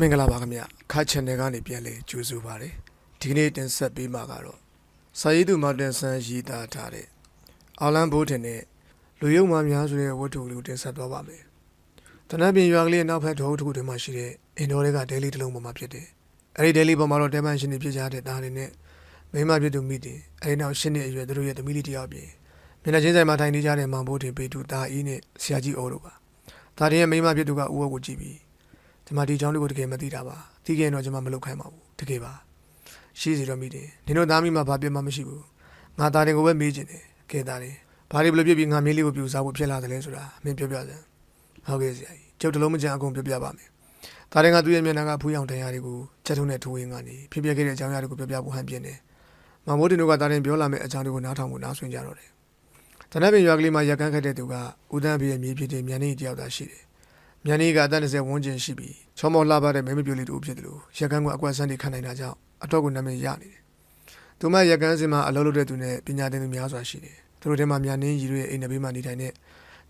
မင်္ဂလာပါခင်ဗျခါ channel ကနေပြန်လဲကြိုဆိုပါရစေဒီကနေ့တင်ဆက်ပေးမှာကတော့စာရေးသူမာတင်ဆန်းရေးသားထားတဲ့အော်လန်ဘိုးတင်နဲ့လူယုံမှများဆိုတဲ့ဝတ္ထုလေးကိုတင်ဆက်သွားပါမယ်တနက်ပြင်ရွာကလေးရဲ့နောက်ဖက်တော်တစ်ခုတည်းမှာရှိတဲ့အင်ဒိုတွေကဒဲလီတစ်လုံးပေါ်မှာဖြစ်တယ်အဲဒီဒဲလီပေါ်မှာတော့တဲမန်ရှင်တွေဖြစ်ကြတဲ့သားတွေနဲ့မိန်းမဖြစ်သူမိတင်အဲဒီနောက်ရှင်းတဲ့အရွယ်သူတို့ရဲ့သမီးလေးတစ်ယောက်ပြင်မျက်နှာချင်းဆိုင်မှာထိုင်နေကြတဲ့မောင်ဘိုးတင်ပေတူသားအီးနဲ့ဆရာကြီးအော်တို့ပါသားတွေရဲ့မိန်းမဖြစ်သူကဦးဝတ်ကိုကြည့်ပြီး ကျွန်မဒီအကြောင်းလေးကိုတကယ်မသိတာပါသိခဲ့ရင်တော့ကျွန်မမလုပ်ခိုင်းပါဘူးတကယ်ပါရှိစီတော့မိတယ်နင်တို့သားမိမှာဘာပြမမရှိဘူးငါသားတင်ကိုပဲမေးချင်တယ်ကဲသားတင်ဘာတွေဘလို့ဖြစ်ပြီးငါမင်းလေးကိုပြူစားဖို့ဖြစ်လာတယ်လဲဆိုတာမင်းပြောပြစမ်းဟုတ်ကဲ့ဆရာကြီးကျုပ်တလုံးမကြံအကုန်ပြောပြပါမယ်သားတင်ကသူ့ရဲ့မျက်နှာကဖူးရောင်တရားတွေကိုချက်ထုံးနဲ့ထိုးရင်းကနေဖြစ်ပျက်ခဲ့တဲ့အကြောင်းအရာတွေကိုပြောပြဖို့ဟန်ပြင်းတယ်မမိုးတင်တို့ကသားတင်ပြောလာမယ့်အကြောင်းတွေကိုနားထောင်ဖို့နားဆွင့်ကြတော့တယ်တနက်ပင်ရွာကလေးမှာရကန်းခတ်တဲ့သူကဦးတန်းပြည့်ရဲ့မြေဖြစ်တဲ့မြန်နေတယောက်သာရှိတယ် မြန်နီကအသက်20ဝန်းကျင်ရှိပြီးချောမောလှပတဲ့မဲမပြိုလေးတူဖြစ်တယ်လို့ရက်ကန်းကအကွက်ဆန်းတွေခံနိုင်တာကြောင့်အတော့ကိုနာမည်ရနေတယ်။သူမရက်ကန်းစင်မှာအလုပ်လုပ်တဲ့သူနဲ့ပညာသင်သူများစွာရှိတယ်။သူတို့ထဲမှာမြန်နင်းရီတို့ရဲ့အိမ်နဘေးမှာနေထိုင်တဲ့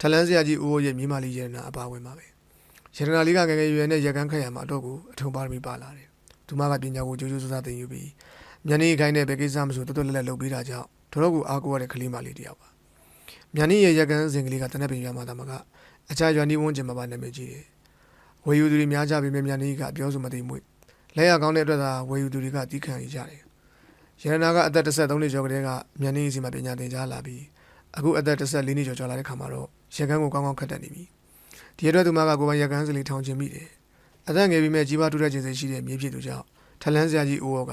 ထလန်းစရာကြီးဦးဝရဲ့မြေမလေးရတနာအပါဝင်ပါပဲ။ရတနာလေးကငယ်ငယ်ရွယ်နဲ့ရက်ကန်းခတ်ရမှာအတော့ကိုအထုံပါရမီပါလာတယ်။သူမကပညာကိုကြိုးကြိုးစားစားသင်ယူပြီးမြန်နီခိုင်းတဲ့ဘယ်ကိစ္စမဆိုတွတ်တွတ်လက်လက်လုပ်ပေးတာကြောင့်တို့တော့ကိုအားကိုးရတဲ့ကလေးမလေးတစ်ယောက်ပါ။မြန်နီရဲ့ရက်ကန်းစင်ကလေးကတနက်ပင်ရွာမှာတမက အချာရွာနီးဝန်းကျင်မှာပါနာမည်ကြီးတယ်ဝယ်ယူသူတွေများကြပြီမြမြန်နေကအပြောဆိုမသိမွေ့လက်ရကောင်းတဲ့အတွက်သာဝယ်ယူသူတွေကတီးခံရကြတယ်ရတနာကအသက်13နှစ်ကျော်ကလေးကမြန်နေစီမှာပညာသင်ကြားလာပြီးအခုအသက်14နှစ်ကျော်ကျော်လာတဲ့ခါမှာတော့ရကန်းကိုကောင်းကောင်းခတ်တတ်နေပြီဒီအတွက်သူမကကိုယ်ပိုင်ရကန်းစလေးထောင်ချင်မိတယ်အသက်ငယ်ပြီးမဲ့ကြီးပါတူတဲ့ခြင်းစိတ်ရှိတဲ့မြေဖြစ်သူကြောင့်ထလန်းစရာကြီးအိုးရောက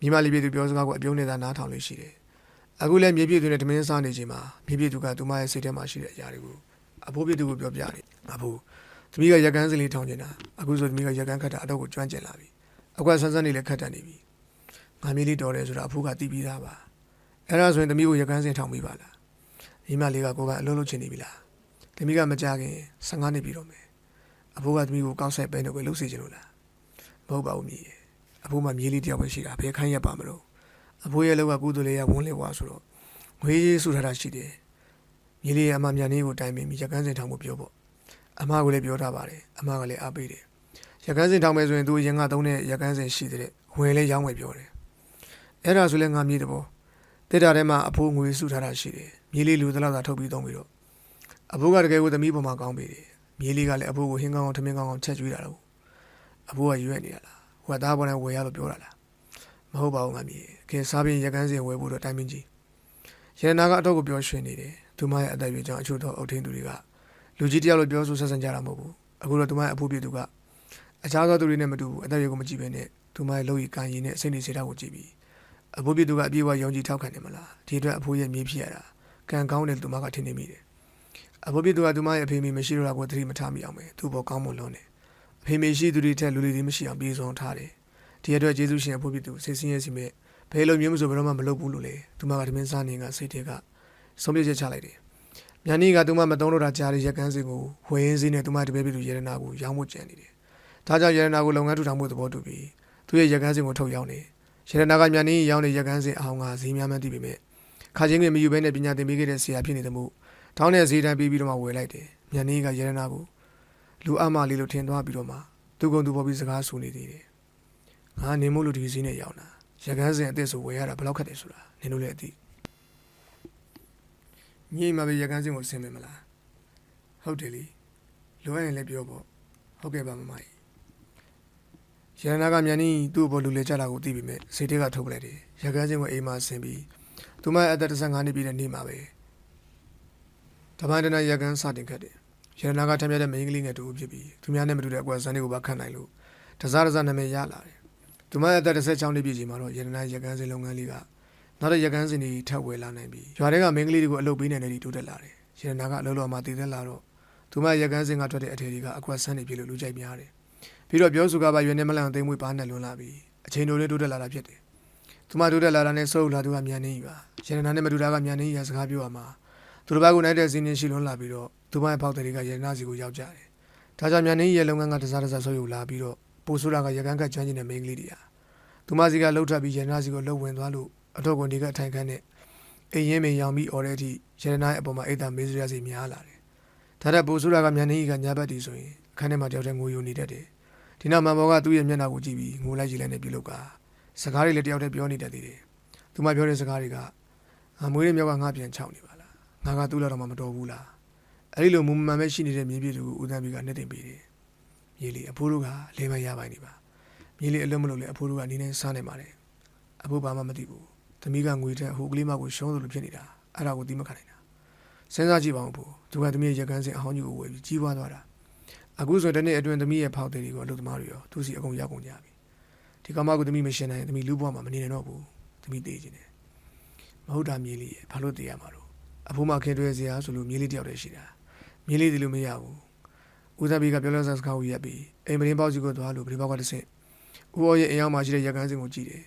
မိမလေးပြည်သူပြောစကားကိုအပြုံးနေတာနားထောင်လို့ရှိတယ်အခုလည်းမြေပြည့်သူနဲ့တမင်းစားနေချိန်မှာမြေပြည့်သူကသူမရဲ့စိတ်ထဲမှာရှိတဲ့အရာတွေကို အဖိုးပြည့်သူကိုပြောပြတယ်အဖိုးသမီးကရက်ကန်းစလေးထောင်နေတာအခုဆိုသမီးကရက်ကန်းခတ်တာအတော့ကိုကျွမ်းကျင်လာပြီအကွက်ဆန်းဆန်းနေလည်းခတ်တတ်နေပြီငါမီးလေးတော်တယ်ဆိုတာအဖိုးကတီးပြီးသားပါအဲ့ဒါဆိုရင်သမီးကိုရက်ကန်းစင်ထောင်ပြီးပါလားမိမလေးကကိုကအလုံးလုံးချင်နေပြီလားသမီးကမကြခင်15နှစ်ပြီတော့မယ်အဖိုးကသမီးကိုကောက်ဆက်ပဲနေကိုလှုပ်စေချင်လို့လားမဟုတ်ပါဘူးမြေအဖိုးမှမြေးလေးတယောက်ပဲရှိတာဘယ်ခိုင်းရပါမလို့အဖိုးရဲ့လောက်ကကုသိုလ်လေးရဝန်းလေဝါဆိုတော့ငွေရေးဆူထားတာရှိတယ် မြေးလေးကအမမြန်လေးကိုတိုင်ပင်ပြီးရက်ကန်းစင်ထောင်ဖို့ပြောဖို့အမကလည်းပြောထားပါတယ်အမကလည်းအားပေးတယ်ရကန်းစင်ထောင်မယ်ဆိုရင်သူရင်ကသုံးတဲ့ရကန်းစင်ရှိတဲ့ဝင်လဲရောင်းဝယ်ပြောတယ်အဲ့ဒါဆိုလဲငါမြေတဘောတစ်တာထဲမှာအဖိုးငွေစုထားတာရှိတယ်မြေလေးလူသလောက်သာထုတ်ပြီးသုံးပြီးတော့အဖိုးကတကယ်ကိုသမီးပေါ်မှာကောင်းပြီတယ်မြေလေးကလည်းအဖိုးကိုဟင်းကောင်းအောင်ထမင်းကောင်းအောင်ချက်ကျွေးတာတော့အဖိုးကရွက်နေရလားဟိုကသားပေါ်နဲ့ဝယ်ရလို့ပြောတာလားမဟုတ်ပါဘူးငါမြေခင်စားပြီးရကန်းစင်ဝယ်ဖို့တော့တိုင်းမင်းကြီးရတနာကအတော့ကိုပြောရွှင်နေတယ် သူမရဲ့အသက်အရွယ်ကြောင့်အချို့တော့အုတ်ထင်းသူတွေကလူကြီးတယောက်လို့ပြောဆိုဆက်ဆံကြတာမဟုတ်ဘူးအခုတော့သူမရဲ့အဖိုးပြသူကအခြားသောသူတွေနဲ့မတူဘူးအသက်အရွယ်ကိုမကြည့်ဘဲနဲ့သူမရဲ့လုပ်ရည်ကံရည်နဲ့စိတ်နေစေတာကိုကြည့်ပြီးအဖိုးပြသူကအပြည့်အဝယုံကြည်ထောက်ခံတယ်မလားဒီအတွက်အဖိုးရဲ့မြေးဖြစ်ရတာကံကောင်းတယ်သူမကထင်နေမိတယ်အဖိုးပြသူကသူမရဲ့အဖေမေမရှိတော့တာကိုသတိမထားမိအောင်ပဲသူ့ဘောကောင်းမွန်လွန်းတယ်အဖေမေရှိသူတွေထက်လူတွေမရှိအောင်ပြေဆုံးထားတယ်ဒီအတွက်ကျေးဇူးရှင်အဖိုးပြသူစိတ်ဆင်းရဲစီမဲ့ဘယ်လိုမျိုးမဆိုဘယ်တော့မှမလုပ်ဘူးလို့လေသူမကတမင်းစားနေကစိတ်တွေက ဆုံးဖြတ်ချက်ချလိုက်တယ်။မြန်နီကသူမမတုံးလို့တာကြားတဲ့ရက်ကန်းစင်ကိုဝယ်ရင်းစည်းနဲ့သူမတပည့်ပြည်သူရတနာကိုရောင်းဖို့ကြံနေတယ်။ဒါကြောင့်ရတနာကိုလုပ်ငန်းထူထောင်မှုသဘောတူပြီးသူရဲ့ရက်ကန်းစင်ကိုထုတ်ရောင်းတယ်။ရတနာကမြန်နီရောင်းတဲ့ရက်ကန်းစင်အအောင်ကဈေးများမှန်းသိပေမဲ့ခါချင်းကမယူဘဲနဲ့ပညာသင်ပေးခဲ့တဲ့ဆရာဖြစ်နေတဲ့မှုထောင်းတဲ့ဈေးတန်းပြီးပြီးတော့မှဝယ်လိုက်တယ်။မြန်နီကရတနာကိုလူအမလေးလို့ထင်သွားပြီးတော့မှသူကုံသူပေါ်ပြီးစကားဆူနေသေးတယ်။ငါနေမို့လို့ဒီဈေးနဲ့ရောင်းတာရက်ကန်းစင်အစ်စ်ဆိုဝယ်ရတာဘယ်လောက်ခက်တယ်ဆိုတာနင်တို့လည်းအသိ ညိမှာပဲရကန်းစင်ကိုဆင်းမယ်မလားဟုတ်တယ်လေလိုအပ်ရင်လည်းပြောပေါ့ဟုတ်ကဲ့ပါမမကြီးရန်နာကမြန်နီးသူ့ဘောလူလေကြတာကိုသိပြီမဲ့စိတ်တွေကထုတ်ပလိုက်တယ်ရကန်းစင်ကိုအိမ်မှာဆင်းပြီးသူမအသက်15နှစ်ပြည့်တဲ့နေ့မှာပဲတပန်းတနရကန်းစတင်ခဲ့တယ်ရန်နာကထမ်းပြတဲ့မိန်းကလေးငယ်တူဖြစ်ပြီးသူများနဲ့မတူတဲ့အကွာဇန်တွေကိုပါခတ်နိုင်လို့တစားတစားနာမည်ရလာတယ်သူမအသက်16နှစ်ပြည့်ချိန်မှာတော့ရန်နာရကန်းစင်လုပ်ငန်းလေးက နောက်တဲ့ရကန်းစင်တွေထပ်ဝယ်လာနိုင်ပြီရွာတွေကမင်းကလေးတွေကိုအလုပ်ပေးနိုင်တဲ့ဒီတိုးတက်လာတယ်ရတနာကအလုပ်တော်မှာတည်သက်လာတော့သူမရကန်းစင်ကထွက်တဲ့အထည်တွေကအကွက်ဆန်းနေပြီလို့လူကြိုက်များတယ်ပြီးတော့ပြောစုကပါရွေနေမလန်သိမ့်မွေးပါနဲ့လွန်လာပြီအချိန်တိုလေးတိုးတက်လာတာဖြစ်တယ်သူမတိုးတက်လာတာနဲ့စိုးလာသူကမြန်နေပြီပါရတနာနဲ့မတူတာကမြန်နေရစကားပြောရမှာသူတို့ဘက်ကနိုင်တဲ့စင်းနေရှိလွန်လာပြီးတော့သူမရဲ့ဖောက်တယ်တွေကရတနာစီကိုရောက်ကြတယ်ဒါကြောင့်မြန်နေရဲ့လုပ်ငန်းကတစားတစားဆွေးယူလာပြီးတော့ပိုဆိုးတာကရကန်းကကျွမ်းကျင်တဲ့မင်းကလေးတွေဟာသူမစီကလှုပ်ထပ်ပြီးရတနာစီကိုလှုပ်ဝင်သွားလို့ အတော့ကွန်ဒီကအထိုင်ခန်းနဲ့အိမ်ရင်းမရောင်ပြီးអော်တဲ့အထိရတနာရဲ့အပေါ်မှာအိတ်တာမေးစရာစီများလာတယ်။ဒါတဲ့ပိုဆိုးတာကမြန်နေကြီးကညာဘက်တီဆိုရင်အခန်းထဲမှာတယောက်တည်းငိုယိုနေတတ်တယ်။ဒီနောက်မန်ဘောကသူ့ရဲ့မျက်နှာကိုကြည့်ပြီးငိုလိုက်ကြည့်လိုက်နဲ့ပြုလုပ်ကစကားတွေလည်းတယောက်တည်းပြောနေတတ်သေးတယ်သူမပြောတဲ့စကားတွေကငါမွေးတဲ့မြောက်ကငါပြန်ချောက်နေပါလားငါကသူ့လောက်တော့မှမတော်ဘူးလားအဲ့ဒီလိုမူမမှန်ပဲရှိနေတဲ့မြေပြည်သူကိုဦးသန်းပြီးကနှစ်သိမ့်ပေးတယ်မြေလီအဖိုးတို့ကလဲမရပိုင်နေပါမြေလီအလုံးမလို့လေအဖိုးတို့ကနေနေစားနေပါတယ်အဖိုးဘာမှမသိဘူး သမီးကငွေတဲ့ဟိုကလေးမကိုရှုံးသလိုဖြစ်နေတာအဲ့ဒါကိုသိမခံနိုင်တာစဉ်းစားကြည့်ပါဦးဖိုးသူကသမီးရဲ့ရကန်းစင်အဟောင်းကြီးကိုဝယ်ပြီးကြီးပွားသွားတာအခုဆိုတဲ့နေ့အတွင်းသမီးရဲ့ဖောက်တဲ့တွေကိုအလုပ်သမားတွေရောသူစီအကုန်ရောက်ကုန်ကြပြီဒီကောင်မကသမီးမရှင်နိုင်ရင်သမီးလူ့ဘဝမှာမနေနိုင်တော့ဘူးသမီးတေးခြင်းတယ်မဟုတ်တာမြေးလေးရဲ့ဘာလို့တေးရမှာလို့အဖိုးမခင်တွဲစရာဆိုလို့မြေးလေးတယောက်တည်းရှိတာမြေးလေးဒီလိုမရဘူးဦးသားဘီကပြောလို့စကားကိုရက်ပြီးအိမ်မရင်းပေါက်စီကိုသွားလို့ပြပေါက်ကတစ်ဆင့်ဦးအော်ရဲ့အိမ်ရောက်မှာရှိတဲ့ရကန်းစင်ကိုကြည့်တယ်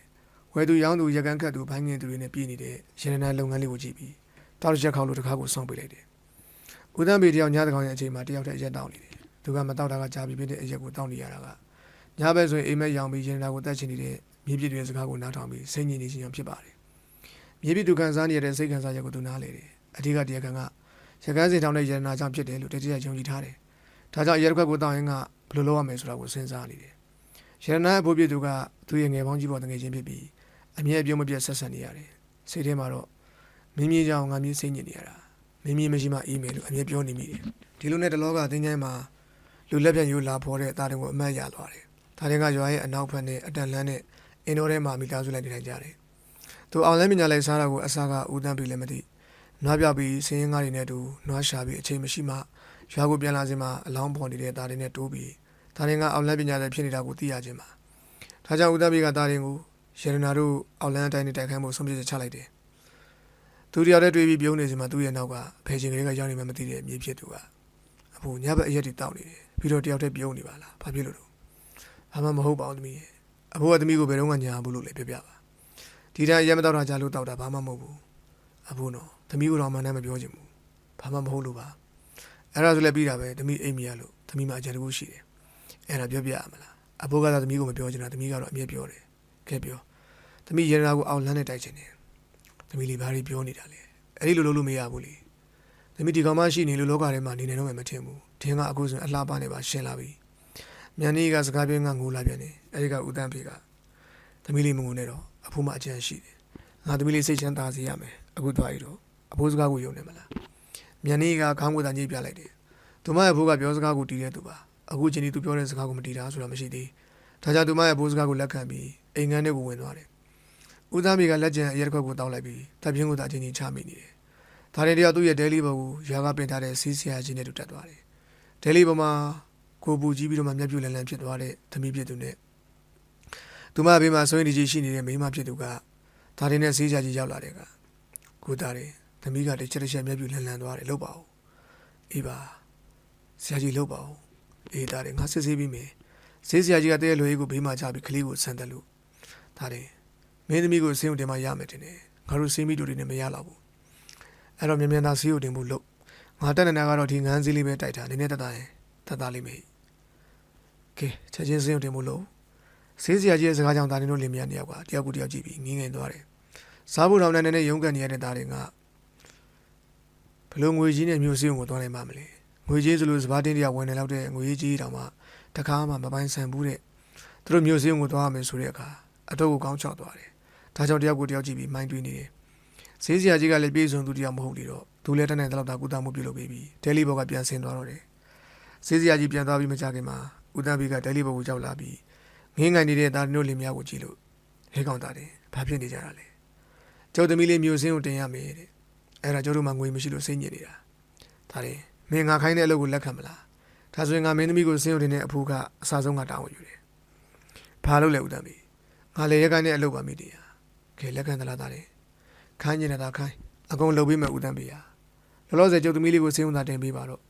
ဝယ်သူရောင်းသူရကန်းခတ်သူဘိုင်းငင်သူတွေနဲ့ပြည်နေတဲ့ရန်နာလုပ်ငန်းလေးကိုကြည့်ပြီးတောက်တစ်ချက်ခေါက်လို့တခါကိုဆောင်းပေးလိုက်တယ်ဦးသားဘီတယောက်ညတကောင်ရဲ့အချိန်မှာတယောက်တည်းအရက်တောင်းနေတယ်သူကမတောက်တာကကြာပြီဖြစ်တဲ့အရက်ကိုတောက်နေရတာကညဘက်ဆိုရင်အိမ်မက်ရောင်ပြီးရင်နာကိုတက်ချင်နေတဲ့မြေပြည့်တွေစကားကိုနားထောင်ပြီးစိတ်ညစ်နေခြင်းကြောင့်ဖြစ်ပါတယ်။မြေပြည့်သူခံစားနေရတဲ့စိတ်ခံစားချက်ကိုသူနားလေတယ်။အဓိကတရားခံကရကန်းစင်ထောင်တဲ့ရတနာကြောင့်ဖြစ်တယ်လို့တတိယယုံကြည်ထားတယ်။ဒါကြောင့်ရရက်ခွက်ကိုတောင်းရင်ကဘယ်လိုလုပ်ရမလဲဆိုတာကိုစဉ်းစားနေတယ်။ရတနာအဖို့ပြည့်သူကသူ့ရဲ့ငယ်ပေါင်းကြီးပေါ်တငယ်ချင်းဖြစ်ပြီး အမြဲအပြုံးမပြတ်ဆက်ဆက်နေရတယ်။စိတ်ထဲမှာတော့မင်းကြီးကြောင့်ငါမျိုးစိတ်ညစ်နေရတာ။မင်းကြီးမရှိမှအေးမယ်လို့အမြဲပြောနေမိတယ်။ဒီလိုနဲ့တလောကတင်းချိုင်းမှာလူလက်ပြန်ယူလာဖော်တဲ့တာတင်ကိုအမတ်ရသွားတယ်။တာတင်ကရွာရဲ့အနောက်ဘက်နဲ့အတန်လန်းနဲ့အင်ဒိုထဲမှာမိသားစုလိုက်နေထိုင်ကြတယ်။သူအောင်လဲမြညာလိုက်စားတာကိုအစားကဦးတန်းပြီလည်းမသိ။နွားပြပြီးစင်းရင်ကားတွေနဲ့တူနွားရှာပြီးအချိန်မရှိမှရွာကိုပြန်လာစင်မှာအလောင်းပေါ်နေတဲ့တာတင်နဲ့တိုးပြီးတာတင်ကအောင်လဲပညာတဲ့ဖြစ်နေတာကိုသိရခြင်းပါ။ဒါကြောင့်ဦးတန်းပြီကတာတင်ကို ရတနာတို့အောင်လန်းအတိုင်းနဲ့တိုက်ခိုင်းမှုဆုံးဖြတ်ချက်ချလိုက်တယ်။သူတယောက်တည်းတွေးပြီးပြုံးနေစင်မှာသူ့ရဲ့နောက်ကဖယ်ချင်ကလေးကရောက်နေမှမသိတဲ့မြေဖြစ်သူကအဖိုညဘက်အရက်တွေတောက်နေတယ်ပြီးတော့တယောက်တည်းပြုံးနေပါလားဘာဖြစ်လို့လို့ဘာမှမဟုတ်ပါဘူးသမီးရဲ့အဖိုးကသမီးကိုဘယ်တော့မှညာဘူးလို့လည်းပြောပြပါဒီတိုင်းရက်မတော့တာကြာလို့တောက်တာဘာမှမဟုတ်ဘူးအဖိုးတော့သမီးကိုတော့မှန်းနဲ့မပြောချင်ဘူးဘာမှမဟုတ်လို့ပါအဲ့ဒါဆိုလည်းပြီးတာပဲသမီးအိမ်မရလို့သမီးမှအကြံတကူရှိတယ်အဲ့ဒါပြောပြရမလားအဖိုးကသာသမီးကိုမပြောချင်တာသမီးကတော့အမြဲပြောတယ် ခဲ့ပြောသမီးရတနာကိုအောင်လန်းနဲ့တိုက်ချင်တယ်သမီးလေးဘာတွေပြောနေတာလဲအဲ့ဒီလိုလုပ်လို့မရဘူးလေသမီးဒီကောင်မရှိနေလို့လောကထဲမှာနေနေတော့မှမထင်ဘူးထင်ကအခုဆိုရင်အလှပနေပါရှင်းလာပြီမြန်နေကစကားပြောငါငိုလာပြန်တယ်အဲ့ဒီကဦးတန်းဖေကသမီးလေးမငိုနဲ့တော့အဖိုးမအကြံရှိတယ်ငါသမီးလေးစိတ်ချမ်းသာစေရမယ်အခုသွားရတော့အဖိုးစကားကိုယုံနေမလားမြန်နေကခေါင်းကိုသာညှိပြလိုက်တယ်သူမရဲ့အဖိုးကပြောစကားကိုတီးတဲ့သူပါအခုချိန်ဒီသူပြောတဲ့စကားကိုမတီးတာဆိုတာမရှိသေး ဒါကြောင့်သူမရဲ့အဖိုးစကားကိုလက်ခံပြီးအိမ်ငန်းထဲကိုဝင်သွားတယ်ဦးသားမေကလက်ကျန်အရက်ခွက်ကိုတောင်းလိုက်ပြီးတပ်ပြင်းကိုသာအချင်းချင်းချမိနေတယ်ဒါရင်တယောက်သူ့ရဲ့ဒဲလီဘုံကိုရာကပင်ထားတဲ့စီးဆရာကြီးနဲ့တူတက်သွားတယ်ဒဲလီဘုံမှာကိုပူကြီးပြီးတော့မှမျက်ပြူလန်လန်ဖြစ်သွားတဲ့သမီးဖြစ်သူနဲ့သူမဘေးမှာဆိုရင်ဒီကြီးရှိနေတဲ့မိန်းမဖြစ်သူကဒါရင်နဲ့စီးဆရာကြီးရောက်လာတဲ့ကကိုသားတယ်သမီးကတစ်ချက်တစ်ချက်မျက်ပြူလန်လန်သွားတယ်လို့ပါဦးအေးပါဆရာကြီးလို့ပါဦးအေးဒါတယ်ငါစစ်ဆေးပြီးမယ် ဆေးဆရာကြီးကတဲ့လွေးကိုဘေးမှာချပြီးကလေးကိုဆန်တယ်လို့ဒါတယ်မင်းသမီးကိုဆင်းုံတင်မှရမယ်တင်တယ်ငါတို့ဆေးမိတူတွေနဲ့မရတော့ဘူးအဲ့တော့မြန်မြန်သာဆေးကိုတင်ဖို့လုပ်ငါတက်နေတာကတော့ဒီငန်းစည်းလေးပဲတိုက်တာနည်းနည်းတက်တာရင်တက်တာလေးမေးကဲချက်ချင်းဆေးကိုတင်ဖို့လုပ်ဆေးစရာကြီးရဲ့စကားကြောင့်ဒါနေတို့လင်မယားနှစ်ယောက်ကတယောက်ကူတယောက်ကြည့်ပြီးငင်းငင်သွားတယ်စားဖို့တောင်နဲ့နည်းနည်းရုန်းကန်နေရတဲ့သားတွေကဘယ်လိုငွေကြီးနဲ့မျိုးဆေးကိုသွားနိုင်မှာမလဲငွေကြီးဆိုလို့စပါးတင်းတယောက်ဝင်နေလောက်တဲ့ငွေကြီးတောင်မှ တခါမှမပိုင်ဆန်ဘူးတဲ့သူတို့မျိုးဆေးကိုသွားရမယ်ဆိုတဲ့အခါအတော့ကိုကောင်းချောက်သွားတယ်ဒါကြောင့်တယောက်ကူတယောက်ကြည့်ပြီးမိုင်းတွေးနေတယ်ဈေးစရာကြီးကလည်းပြေဆုံးသူတယောက်မဟုတ်လေတော့သူလည်းတန်းနိုင်တဲ့လောက်သာကုသမှုပြုလုပ်ပေးပြီးဒဲလီဘောကပြန်ဆင်းသွားတော့တယ်ဈေးစရာကြီးပြန်သွားပြီးမကြခင်မှာဦးတန်းဘီကဒဲလီဘောကိုကြောက်လာပြီးငင်းငိုင်နေတဲ့သားတို့လင်မယားကိုကြည့်လို့ဟဲကောင်သားတယ်ဘာဖြစ်နေကြတာလဲကျုပ်သမီးလေးမျိုးစင်းကိုတင်ရမယ်တဲ့အဲ့ဒါကျုပ်တို့မှငွေမရှိလို့စိတ်ညစ်နေတာဒါတယ်မင်းငါခိုင်းတဲ့အလုပ်ကိုလက်ခံမလား ဒါဆိုရင်ငါမင်းသမီးကိုစင်းကိုတင်တဲ့အဖိုးကအစားဆုံးကတောင်းယူတယ်ဘာလုပ်လဲဦးတန်းဘီငါလေရက်ကိုင်းတဲ့အလုပ်ပါမိတယ်ခဲလက်ခံသလားသားတယ်ခိုင်းနေတာခိုင်းအကုန်လုပ်ပေးမယ်ဦးတန်းပေးရလောလောဆယ်ကျုပ်သမီးလေးကိုစင်းုံသာတင်ပေးပါတော့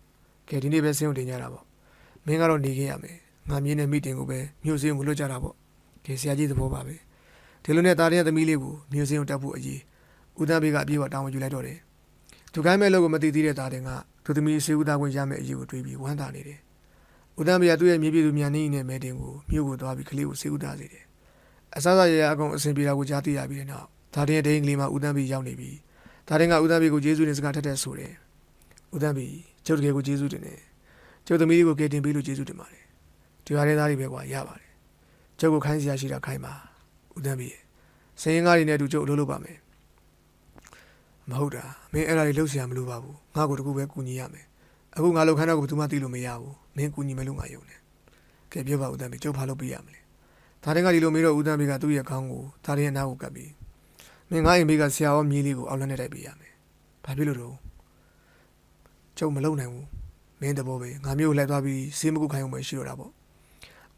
ကဲဒီနေ့ပဲစင်းုံတင်ကြတာပေါ့မင်းကတော့နေခဲ့ရမယ်ငါမြင်းနဲ့မိတင်ကိုပဲမြို့စင်းုံကိုလွတ်ကြတာပေါ့ကဲဆရာကြီးသဘောပါပဲဒီလိုနဲ့တာတဲ့သမီးလေးကိုမြို့စင်းုံတက်ဖို့အရေးဦးတန်းပေးကအပြေးပေါ်တောင်းဝင်ယူလိုက်တော့တယ်သူခိုင်းမဲ့လို့ကိုမသိသေးတဲ့တာတဲ့က သူသမီးဆေးဦးသားခွင့်ရမယ်အရေးကိုတွေးပြီးဝမ်းသာနေတယ်ဦးတန်းပေးကသူ့ရဲ့မြေပြည်သူမြန်နေနဲ့မဲတင်ကိုမြို့ကိုသွားပြီးကလေးကိုဆေးဦးသားစေတယ်အဆအဆရရအကုန်အဆင်ပြေတာကိုကြားသိရပြီးတဲ့နောက်ဒါတင်ဒိန်ကလေးမှာဦးတန်းပြီးရောက်နေပြီဒါတင်ကဦးတန်းပြီးကိုကျေးဇူးတင်စကားထက်တဲ့ဆိုတယ်ဦးတန်းပြီးကျုပ်တကယ်ကိုကျေးဇူးတင်တယ်ကျုပ်သမီးကိုကယ်တင်ပေးလို့ကျေးဇူးတင်ပါတယ်ဒီဟာတဲ့သားတွေပဲကွာရပါတယ်ကျုပ်ကိုခိုင်းစရာရှိတာခိုင်းပါဦးတန်းပြီစရင်ကားတွေနဲ့အတူကျုပ်အလုပ်လုပ်ပါမယ် မဟုတ်တာမင်းအဲ့ဒါတွေလှုပ်ရှားမလို့ပါဘူးငါ့ကိုတကူပဲကူညီရမယ်အခုငါလောက်ခန်းတော့ဘယ်သူမှသိလို့မရဘူးမင်းကူညီမယ်လို့ငါယုံတယ်ကဲပြောပါဦးတမ်းပြီကျုပ်ဖာလုပ်ပေးရမလဲဒါတွေကဒီလိုမေးတော့ဦးတမ်းပြီကသူ့ရဲ့ခေါင်းကိုဒါတွေရဲ့နားကိုကပ်ပြီးမင်းငါအိမ်ဘေးကဆရာရောမြေးလေးကိုအောက်လက်နဲ့တိုက်ပေးရမယ်ဘာဖြစ်လို့တော့ကျုပ်မလုံနိုင်ဘူးမင်းတဘောပဲငါမျိုးလိုက်သွားပြီးစေးမကုခိုင်းအောင်ပဲရှိတော့တာပေါ့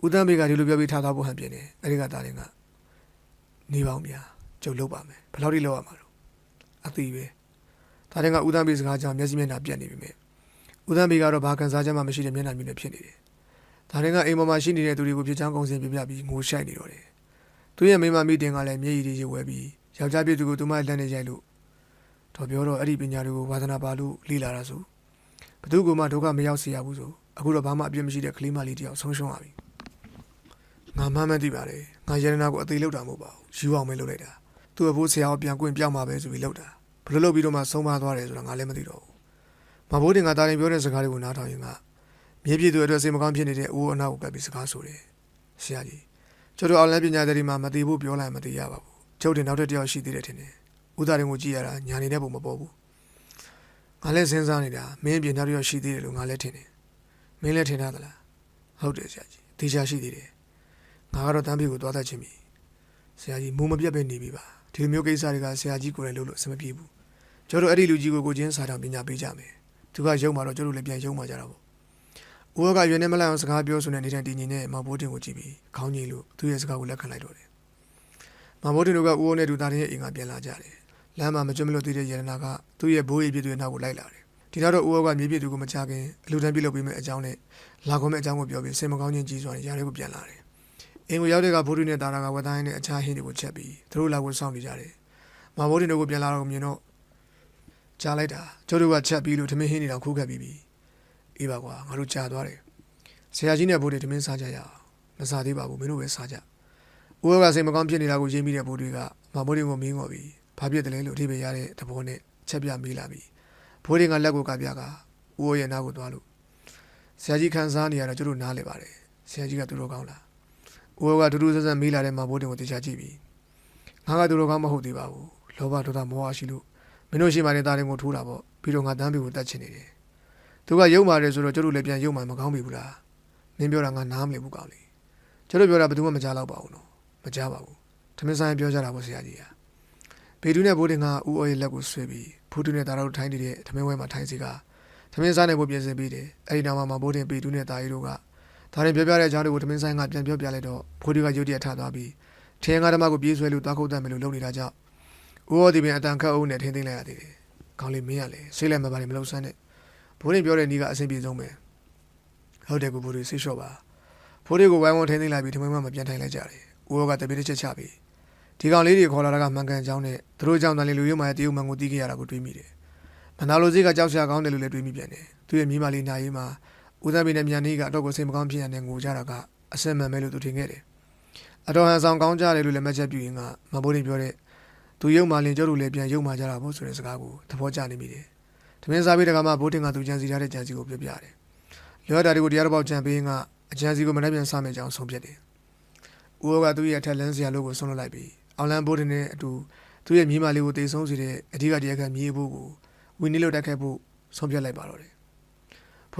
ဦးတမ်းဘေးကဒီလိုပြောပြီးထားသွားဖို့ဟန်ပြင်းတယ်အဲဒီကတားရင်ကနေပါအောင်ဗျာကျုပ်လုပ်ပါမယ်ဘယ်လောက်ထိလုပ်ရမှာလဲ အသေးပဲတားရင်ကဦးတန်းဘေးစကားကြောင့်မျက်စိမျက်နှာပြတ်နေပြီမြဲဦးတန်းဘေးကတော့ဘာကန်စားချက်မှမရှိတဲ့မျက်နှာမျိုးနဲ့ဖြစ်နေတယ်တားရင်ကအိမ်ပေါ်မှာရှိနေတဲ့သူတွေကိုပြစ်ချောင်းကုန်းစင်ပြပြပြီးငိုရှိုက်နေတော့တယ်သူရဲ့မိမမိတင်ကလည်းမျက်ရည်တွေရွယ်ပြီးယောက်ျားပြည့်သူကိုသူမလက်နဲ့ရိုက်လို့တော့ပြောတော့အဲ့ဒီပညာတွေကိုဝါသနာပါလို့လေ့လာတာဆိုဘသူကမှဒုက္ခမရောက်စေရဘူးဆိုအခုတော့ဘာမှအပြစ်မရှိတဲ့ကလေးမလေးတယောက်ဆုံးရှုံးရပြီငါမှန်းမသိပါလေငါရတနာကိုအသေးလောက်တာမဟုတ်ပါဘူးယူအောင်ပဲလုပ်လိုက်တာသူ့အဖိုးဆရာကိုပြန်ကွင်ပြောင်းมาပဲဆိုပြီးလုပ်တာ ဘယ်လိုလုပ်ပြီးတော့မှဆုံးမသွားတယ်ဆိုတာငါလည်းမသိတော့ဘူးမဘိုးတင်ကတာရင်ပြောတဲ့စကားတွေကိုနားထောင်ရင်ကမြေပြည်သူအတွက်စိတ်မကောင်းဖြစ်နေတဲ့အိုးအနောက်ကိုကပ်ပြီးစကားဆိုတယ်ဆရာကြီးကျတို့အောင်လန်းပညာသတိမှာမသိဘူးပြောလိုက်မသိရပါဘူးကျုပ်တင်နောက်တစ်တယောက်ရှိသေးတယ်ထင်တယ်ဥဒါရင်ကိုကြည့်ရတာညာနေတဲ့ပုံမပေါ်ဘူးငါလည်းစဉ်းစားနေတာမင်းပြင်နောက်တစ်ယောက်ရှိသေးတယ်လို့ငါလည်းထင်တယ်မင်းလည်းထင်တာသလားဟုတ်တယ်ဆရာကြီးတေချာရှိသေးတယ်ငါကတော့တန်းပြေကိုသွားတတ်ချင်းပြီဆရာကြီးမိုးမပြတ်ပဲနေပြီပါ ဒီလိုမျိုးကိစ္စတွေကဆရာကြီးကိုယ်လည်းလုပ်လို့အဆင်မပြေဘူးကျွန်တော်တို့အဲ့ဒီလူကြီးကိုကိုချင်းစာတောင်ပညာပေးကြမယ်သူကရုံမှာတော့ကျွန်တော်တို့လည်းပြန်ရုံမှာကြတာပေါ့ဦးကရွေနဲ့မလိုက်အောင်စကားပြောဆိုနေနေတဲ့တည်ငြိမ်နဲ့မောင်ဘိုးတင်ကိုကြည့်ပြီးခေါင်းကြီးလို့သူ့ရဲ့စကားကိုလက်ခံလိုက်တော့တယ်မောင်ဘိုးတင်တို့ကဦးနဲ့ဒူသားတဲ့အိမ်ကပြန်လာကြတယ်လမ်းမှာမကြွမလို့တည်တဲ့ရတနာကသူ့ရဲ့ဘိုးအိပ်ပြည့်တွေနောက်ကိုလိုက်လာတယ်ဒီနောက်တော့ဦးကမြေပြည့်သူကိုမချခင်အလူတန်းပြစ်လုပ်ပေးမယ့်အကြောင်းနဲ့လာကုန်မယ့်အကြောင်းကိုပြောပြီးစင်မကောင်းချင်းကြီးစွာနဲ့ຢာတွေကိုပြန်လာတယ် အင်ကိုရောက်တဲ့ကဘိုးတွေနဲ့တာရာကဝတ်တိုင်းနဲ့အခြားဟင်းတွေကိုချက်ပြီးသူတို့လာကိုစောင့်နေကြတယ်။မဘိုးတွေတို့ကိုပြန်လာတော့မြင်တော့ကြားလိုက်တာကျိုးတို့ကချက်ပြီးလို့ထမင်းဟင်းတွေတော့ခိုးခတ်ပြီးပြီ။အေးပါကွာငါတို့ကြားသွားတယ်။ဆရာကြီးနဲ့ဘိုးတွေထမင်းစားကြရအောင်။မစားသေးပါဘူးမင်းတို့ပဲစားကြ။ဦးကစိတ်မကောင်းဖြစ်နေတာကိုရင်းမိတဲ့ဘိုးတွေကမဘိုးတွေကိုမင်းငေါ်ပြီးဘာဖြစ်တယ်လဲလို့အထိပ္ပယ်ရတဲ့သဘောနဲ့ချက်ပြမေးလာပြီးဘိုးတွေကလက်ကိုကပြကဦးရဲ့နားကိုသွားလို့ဆရာကြီးခန်းစားနေရတော့ကျတို့နားလေပါတယ်။ဆရာကြီးကသူတို့ကောင်းလား။ ဦးကတူတူဆန်းဆန်းမေးလာတဲ့မဘိုးတင်ကိုတရားကြည့်ပြီးငါကသူတို့ကမဟုတ်သေးပါဘူး။လောဘဒေါသမောဟရှိလို့မင်းတို့ရှိမှတဲ့သားတွေကိုထိုးတာပေါ့။ပြီးတော့ငါတန်းပြီကိုတတ်ချင်နေတယ်။သူကယုံပါတယ်ဆိုတော့ကျတို့လည်းပြန်ယုံမှမကောင်းပြီဘူးလား။မင်းပြောတာငါနားမလည်ဘူးကောင်းလေ။ကျတို့ပြောတာဘယ်သူမှမကြားတော့ပါဘူးနော်။မကြားပါဘူး။ထမင်းဆိုင်ပြောကြတာပေါ့ဆရာကြီးက။ဘေတူနဲ့ဘိုးတင်ကဦးအော်ရဲ့လက်ကိုဆွဲပြီးဖူးတူနဲ့တာတို့ထိုင်းနေတဲ့ထမင်းဝဲမှာထိုင်းစီကထမင်းစားနေဖို့ပြင်ဆင်ပြီးတယ်။အဲဒီနောက်မှာမဘိုးတင်ဘေတူနဲ့တာရီတို့က ဒါရင်ပြောပြတဲ့အကြောင်းတွေကိုသမင်းဆိုင်ကပြန်ပြောပြလိုက်တော့ဖိုးဒီကရုတ်တရက်ထသွားပြီးထင်းကားဓမ္မကိုပြေးဆွဲလို့သွားခုတ်တတ်မယ်လို့လုပ်နေတာကြောင့်ဦးရောဒီပင်အတန်ခတ်အုပ်နဲ့ထင်းသိမ်းလိုက်ရသေးတယ်။ကောင်းလေးမင်းရလေစိတ်လည်းမပါနဲ့မလုပ်ဆန်းနဲ့ဘိုးရင်ပြောတဲ့နီးကအဆင်ပြေဆုံးပဲ။ဟုတ်တယ်ကိုဘိုးတွေစိတ်လျှော့ပါ။ဖိုးတွေကိုဝိုင်းဝန်းထင်းသိမ်းလိုက်ပြီးထမင်းမမပြန်ထိုင်လိုက်ကြတယ်။ဦးရောကတပည့်တစ်ချက်ချပြီးဒီကောင်လေးတွေခေါ်လာတာကမှန်ကန်ကြောင်းနဲ့သူတို့ကြောင့်တန်လေးလူရုံမှတရုံမှန်ကိုတီးခဲ့ရတာကိုတွေးမိတယ်။မနာလိုစိတ်ကကြောက်စရာကောင်းတယ်လို့လည်းတွေးမိပြန်တယ်။သူ့ရဲ့မိမလေးနာရီမှာ ဦးသမီးနဲ့မြန်နေကအတော့ကိုစိတ်မကောင်းဖြစ်ရတဲ့ငိုကြတာကအစင်မှန်ပဲလို့သူထင်ခဲ့တယ်။အတော်ဟန်ဆောင်ကောင်းကြတယ်လို့လည်းမှတ်ချက်ပြုရင်ကမဘိုးရင်ပြောတဲ့သူရုံမှလင်ကျုပ်တို့လည်းပြန်ရုံမှကြတာပေါ့ဆိုတဲ့စကားကိုသဘောကျနေမိတယ်။တမင်းစားပြီးတကမှဘိုးတင်ကသူကြံစီထားတဲ့ကြံစီကိုပြောပြတယ်။လောတာတွေကိုတရားတော်ပေါက်ကြံပေးရင်ကအကြံစီကိုမနှက်ပြန်စားမယ်ကြောင်းဆုံးဖြတ်တယ်။ဦးကသူ့ရဲ့အထက်လန်းစရာလို့ကိုဆုံးလွတ်လိုက်ပြီးအောင်လန်ဘိုးတင်နဲ့အတူသူ့ရဲ့မြေးမလေးကိုတေဆုံးစေတဲ့အဓိကတရားခံမြေးဖို့ကိုဝင်းနေလို့တက်ခဲ့ဖို့ဆုံးဖြတ်လိုက်ပါတော့တယ်။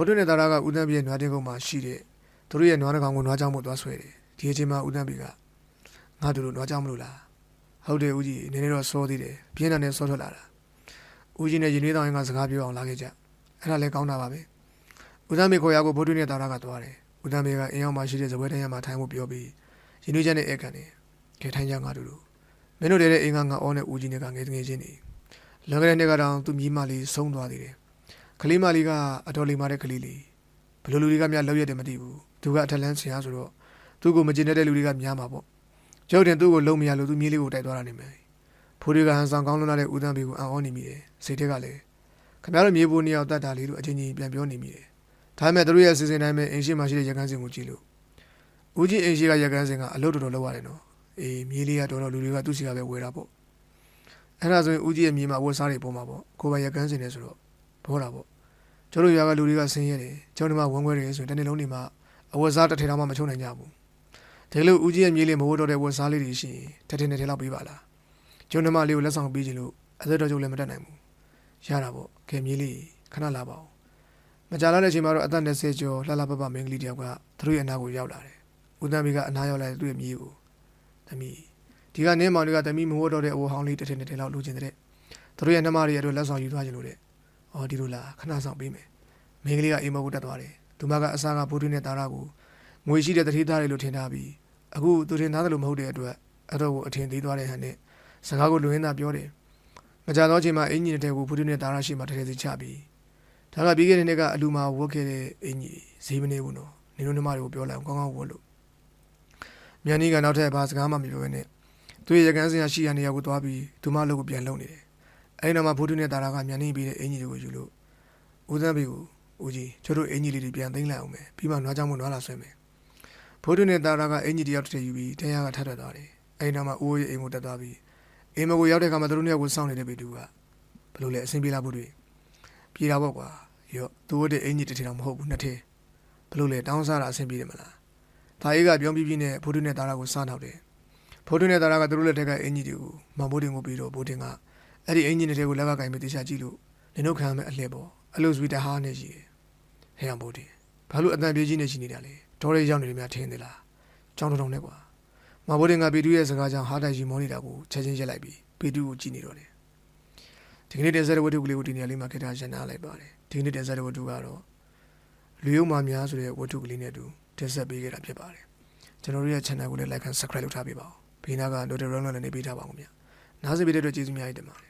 ဖိုးတွနဲ့တာရာကဦးတန်းပြည်နွားတင်ကုန်းမှာရှိတဲ့သူတို့ရဲ့နွားတစ်ကောင်ကိုနွားကြောင်မို့သွားဆွဲတယ်ဒီအချိန်မှာဦးတန်းပြည်ကငါတို့လိုနွားကြောင်မလို့လားဟုတ်တယ်ဦးကြီးနည်းနည်းတော့စောသေးတယ်ပြင်းထန်နဲ့စောထွက်လာတာဦးကြီးနဲ့ရင်နှွေးတောင်ရင်ကစကားပြောအောင်လာခဲ့ကြအဲ့ဒါလည်းကောင်းတာပါပဲဦးတန်းပြည်ခေါ်ရကိုဖိုးတွနဲ့တာရာကသွားတယ်ဦးတန်းပြည်ကအင်းအောင်မှာရှိတဲ့ဇပွဲတန်းရမှာထိုင်ဖို့ပြောပြီးရင်နှွေးချက်နဲ့ဧကန်နေခဲထိုင်ကြငါတို့လိုမင်းတို့တဲ့အိမ်ကငါအောနဲ့ဦးကြီးနဲ့ကငယ်ငယ်ချင်းနေလွန်ခဲ့တဲ့နေ့ကတော့သူမြီးမလေးဆုံးသွားသေးတယ် ကလေးမလေးကအတော်လေးမတဲ့ကလေးလေးဘယ်လိုလူတွေကများလောက်ရက်တယ်မသိဘူးသူကအထက်လန်းဆရာဆိုတော့သူ့ကိုမကျင်တတ်တဲ့လူတွေကများမှာပေါ့ကျုပ်တင်သူ့ကိုလုံမရလို့သူမြေးလေးကိုတိုက်သွားတာနေမယ်ဖိုးတွေကဟန်ဆောင်ကောင်းလွန်းလာတဲ့ဦးတန်းပေကိုအံ့ဩနေမိတယ်စိတ်ထက်ကလည်းခင်ဗျားတို့မြေးဖို့နှစ်ယောက်တတ်တာလေးလို့အချင်းချင်းပြန်ပြောနေမိတယ်ဒါပေမဲ့သူတို့ရဲ့စီစဉ်တိုင်းပဲအင်ရှိမှရှိတဲ့ရကန်းစင်ကိုကြည့်လို့ဦးကြီးအင်ရှိကရကန်းစင်ကအလုပ်တော်တော်လုပ်ရတယ်နော်အေးမြေးလေးကတော်တော်လူတွေကသူ့စီကပဲဝယ်တာပေါ့အဲ့ဒါဆိုရင်ဦးကြီးရဲ့မြေးမှာဝတ်စားတွေပေါ်မှာပေါ့ကိုယ်ပိုင်ရကန်းစင်နေဆိုတော့ ဘောတာပေါ့ကျတို့ရွာကလူတွေကဆင်းရဲတယ်ကျောင်းဒီမှာဝန်ခွဲတယ်ဆိုရင်တနေ့လုံးနေမှာအဝတ်စားတစ်ထည်တောင်မှမချုံနိုင်ကြဘူးဒီလိုဦးကြီးရဲ့မြေးလေးမဝတ်တော့တဲ့ဝတ်စားလေးတွေရှိရင်တစ်ထည်နှစ်ထည်လောက်ပေးပါလားကျုံနှမလေးကိုလက်ဆောင်ပေးချင်လို့အသက်တော်ကျုပ်လည်းမတတ်နိုင်ဘူးရတာပေါ့ခင်မြေးလေးခဏလာပါဦးမကြာလာတဲ့အချိန်မှာတော့အသက်20ကျော်လှလှပပမင်းကလေးတယောက်ကသူတို့ရဲ့အနာကိုရောက်လာတယ်ဦးသန်းမီကအနာရောက်လာတဲ့သူ့ရဲ့မြေးကိုသမီးဒီကနင်းမောင်တွေကသမီးမဝတ်တော့တဲ့အဝတ်ဟောင်းလေးတစ်ထည်နှစ်ထည်လောက်လိုချင်တဲ့သူတို့ရဲ့နှမတွေရဲ့အတွက်လက်ဆောင်ယူသွားချင်လို့တဲ့ အော်ဒီလိုလားခဏဆောင်ပေးမယ်မင်းကလေးကအိမ်မကိုတက်သွားတယ်သူမကအစားကဘိုးတွင်းနဲ့တာရကိုငွေရှိတဲ့တတိသားတွေလို့ထင်ထားပြီးအခုသူထင်သားတယ်လို့မဟုတ်တဲ့အတွက်အဲ့တော့ကိုအထင်သေးသွားတဲ့ဟန်နဲ့စကားကိုလူရင်းသားပြောတယ်မကြတော့ချိန်မှာအင်ဂျင်တဲ့ကိုဘိုးတွင်းနဲ့တာရရှိမှတထဲစီချပြီးဒါကပြီးခဲ့တဲ့နေ့ကအလူမာဝတ်ခဲ့တဲ့အင်ကြီးဈေးမနေဘူးနော်နေတို့နှမတွေကိုပြောလိုက်အောင်ကောင်းကောင်းဝတ်လို့မြန်ကြီးကနောက်ထပ်ဘာစကားမှမပြောဘဲနဲ့သူရဲ့ရကန်းစင်ရရှိရနေရာကိုသွားပြီးသူမအလုပ်ကိုပြန်လုပ်နေတယ် အဲဒီနောက်မှာဘိုးတွင်းနဲ့တာရကမြန်ကြီးပြီးတဲ့အင်ကြီးတွေကိုယူလို့ဦးသန်းပေကိုဦးကြီးကျတို့အင်ကြီးလေးတွေပြန်သိမ်းလိုက်အောင်မယ်ပြီးမှနွားကြောင်မနွားလာဆွဲမယ်ဖိုးတွင်းနဲ့တာရာကအင်ကြီးတယောက်တစ်ထည်ယူပြီးတရားကထပ်ထွက်သွားတယ်အဲဒီနောက်မှာဦးရဲ့အိမ်ကိုတက်သွားပြီးအိမ်မကိုရောက်တဲ့အခါမှာသူတို့နှစ်ယောက်ကိုစောင့်နေတဲ့ပေတူကဘယ်လိုလဲအဆင်ပြေလားဖို့တွေပြေတာပေါ့ကွာရော့သူတို့တဲ့အင်ကြီးတစ်ထည်တော့မဟုတ်ဘူးနှစ်ထည်ဘယ်လိုလဲတောင်းစားတာအဆင်ပြေတယ်မလားဒါအေးကပြောင်းပြီးပြီးနဲ့ဖိုးတွင်းနဲ့တာရာကိုစားနောက်တယ်ဖိုးတွင်းနဲ့တာရာကသူတို့လက်ထက်ကအင်ကြီးတွေကိုမန်ဘိုးတင်ကိုပြီးတော့ဘိုးတင်က အဲ့ဒီအင်ကြီးတစ်ထည်ကိုလက်ကကင်ပြီးတေချာကြည့်လို့နင်တို့ခံရမယ့်အလှည့်ပေါ့အဲ့လိုစဝီတာဟာနဲ့ရှိတယ်ဟဲ့အောင်ဘိုးတင်ဘာလို့အတန်ပြေးကြီးနေရှိနေတာလဲဒေါ်ရဲရောက်နေတယ်များထင်းသေးလားကြောင်းတုံတုံနဲ့ကွာမဘိုးတင်ကပီတူရဲ့စကားကြောင့်ဟာတိုင်ရီမောနေတာကိုချက်ချင်းရက်လိုက်ပြီးပီတူကိုကြည့်နေတော့တယ်ဒီကနေ့တင်ဆက်တဲ့ဝတ္ထုကလေးကိုဒီနေရာလေးမှာခေတ္တရန်နာလိုက်ပါတယ်ဒီကနေ့တင်ဆက်တဲ့ဝတ္ထုကတော့လူယုံမာများဆိုတဲ့ဝတ္ထုကလေးနဲ့အတူတင်ဆက်ပေးခဲ့တာဖြစ်ပါတယ်ကျွန်တော်တို့ရဲ့ channel ကိုလည်း like and subscribe လုပ်ထားပေးပါဦးဘေးနားက notification နဲ့နေပေးထားပါဦးခင်ဗျာနားစပေးတဲ့အတွက်ကျေးဇူးများကြီးတင်ပါတယ်